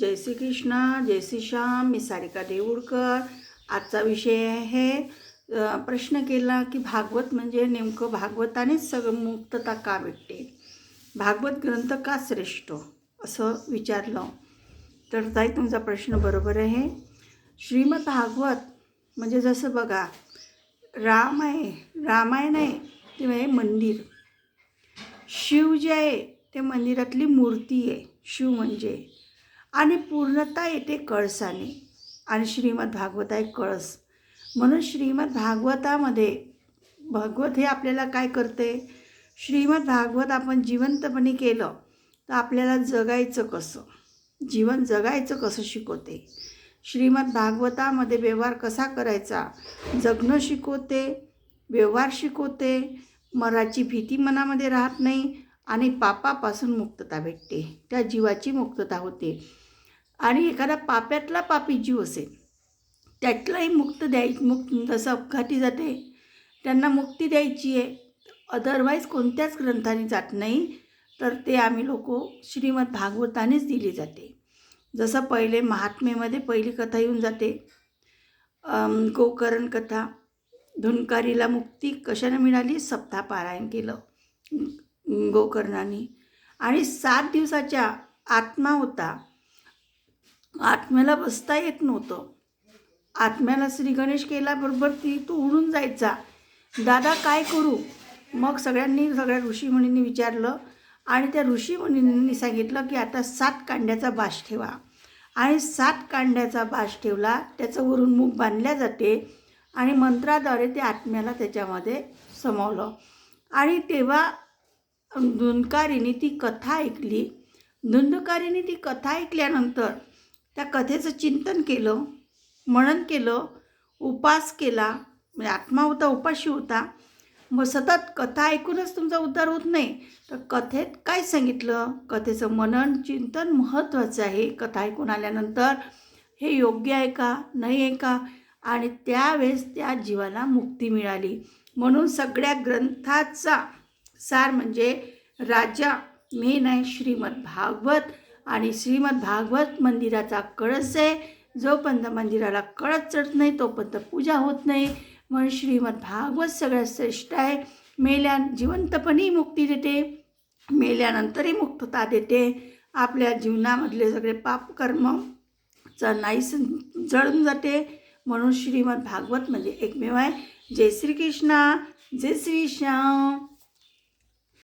जय श्री कृष्ण जय श्री श्याम मी सारिका देऊळकर. आजचा विषय आहे प्रश्न केला की भागवत म्हणजे नेमकं भागवतानेच सगळं मुक्तता का भेटते? भागवत ग्रंथ का श्रेष्ठ? असं विचारलं. तर ताई तुमचा प्रश्न बरोबर आहे. श्रीमद भागवत म्हणजे जसं बघा राम आहे रामायण आहे ते म्हणजे मंदिर. शिव जे आहे ते मंदिरातली मूर्ती आहे. शिव म्हणजे. आणि पूर्णता येते कळसाने. आणि श्रीमद भागवत आहे कळस. म्हणून श्रीमद भागवतामध्ये भागवत हे आपल्याला काय करते? श्रीमद भागवत आपण जिवंतपणे केलं तर आपल्याला जगायचं कसं? जीवन जगायचं कसं शिकवते? श्रीमद भागवतामध्ये व्यवहार कसा करायचा? जगणं शिकवते व्यवहार शिकवते मराची भीती मनामध्ये राहत नाही आणि पापापासून मुक्तता भेटते. त्या जीवाची मुक्तता होते. आणि एखादा पाप्यातला पापी जीव असेल त्यातलाही मुक्त द्याय मुक्त जसं अपघाती जाते त्यांना मुक्ती द्यायची आहे. अदरवाईज कोणत्याच ग्रंथाने जात नाही. तर ते आम्ही लोक श्रीमद भागवतानेच दिली जाते. जसं पहिले महात्मेमध्ये पहिली कथा येऊन जाते. गोकर्ण कथा. धुनकारीला मुक्ती कशाने मिळाली? सप्ताह पारायण केलं. गोकर्णाने. आणि सात दिवसाच्या आत्मा होता. आत्म्याला बसता येत नव्हतं. आत्म्याला श्री गणेश केल्याबरोबर ती तो उडून जायचा. दादा काय करू? मग सगळ्यांनी सगळ्या ऋषीमुनींनी विचारलं आणि त्या ऋषीमुनींनी सांगितलं की आता सात कांड्याचा बाश ठेवा. आणि सात कांड्याचा बाश ठेवला त्याचं वरून मुख बांधल्या जाते आणि मंत्राद्वारे त्या आत्म्याला त्याच्यामध्ये समावलं. आणि तेव्हा धुंदकारीने ती कथा ऐकली. धुंदकारीने ती कथा ऐकल्यानंतर त्या कथेचं चिंतन केलं मनन केलं उपास केला म्हणजे आत्मा होता उपाशी होता. मग सतत कथा ऐकूनच तुमचा उद्धार होत नाही. तर कथेत काय सांगितलं? कथेचं मनन चिंतन महत्त्वाचं आहे. कथा ऐकून आल्यानंतर हे योग्य आहे का? नाही आहे का? आणि त्यावेळेस त्या जीवाला मुक्ती मिळाली. म्हणून सगळ्या ग्रंथाचा सार म्हणजे राजा मेन आहे श्रीमद भागवत आणि श्रीमद भागवत मंदिराचा कळस आहे. जोपर्यंत मंदिराला कळस चढत नाही तोपर्यंत पूजा होत नाही. म्हणून श्रीमद भागवत सगळ्यात श्रेष्ठ आहे. मेल्या जिवंतपणी मुक्ती देते. मेल्यानंतरही मुक्तता देते. आपल्या जीवनामधले सगळे पापकर्म नाही जळून जाते. म्हणून श्रीमद भागवत म्हणजे एकमेव आहे. जय श्रीकृष्णा. जय श्री श्याम.